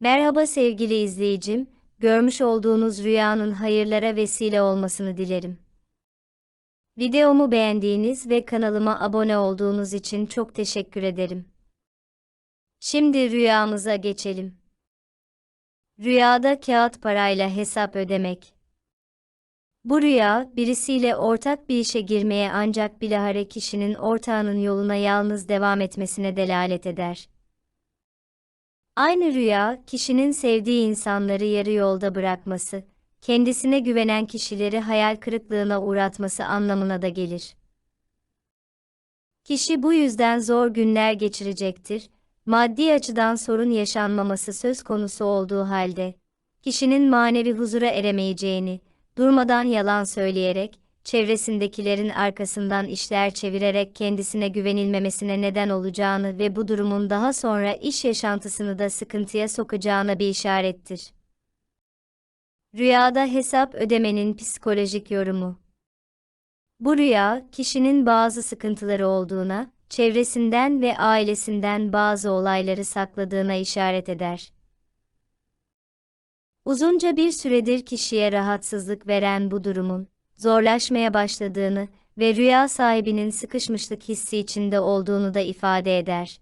Merhaba sevgili izleyicim, görmüş olduğunuz rüyanın hayırlara vesile olmasını dilerim. Videomu beğendiğiniz ve kanalıma abone olduğunuz için çok teşekkür ederim. Şimdi rüyamıza geçelim. Rüyada kağıt parayla hesap ödemek. Bu rüya, birisiyle ortak bir işe girmeye ancak bilahare kişinin ortağının yoluna yalnız devam etmesine delalet eder. Aynı rüya, kişinin sevdiği insanları yarı yolda bırakması, kendisine güvenen kişileri hayal kırıklığına uğratması anlamına da gelir. Kişi bu yüzden zor günler geçirecektir, maddi açıdan sorun yaşanmaması söz konusu olduğu halde, kişinin manevi huzura eremeyeceğini, durmadan yalan söyleyerek, çevresindekilerin arkasından işler çevirerek kendisine güvenilmemesine neden olacağını ve bu durumun daha sonra iş yaşantısını da sıkıntıya sokacağına bir işarettir. Rüyada hesap ödemenin psikolojik yorumu. Bu rüya, kişinin bazı sıkıntıları olduğuna, çevresinden ve ailesinden bazı olayları sakladığına işaret eder. Uzunca bir süredir kişiye rahatsızlık veren bu durumun, zorlaşmaya başladığını ve rüya sahibinin sıkışmışlık hissi içinde olduğunu da ifade eder.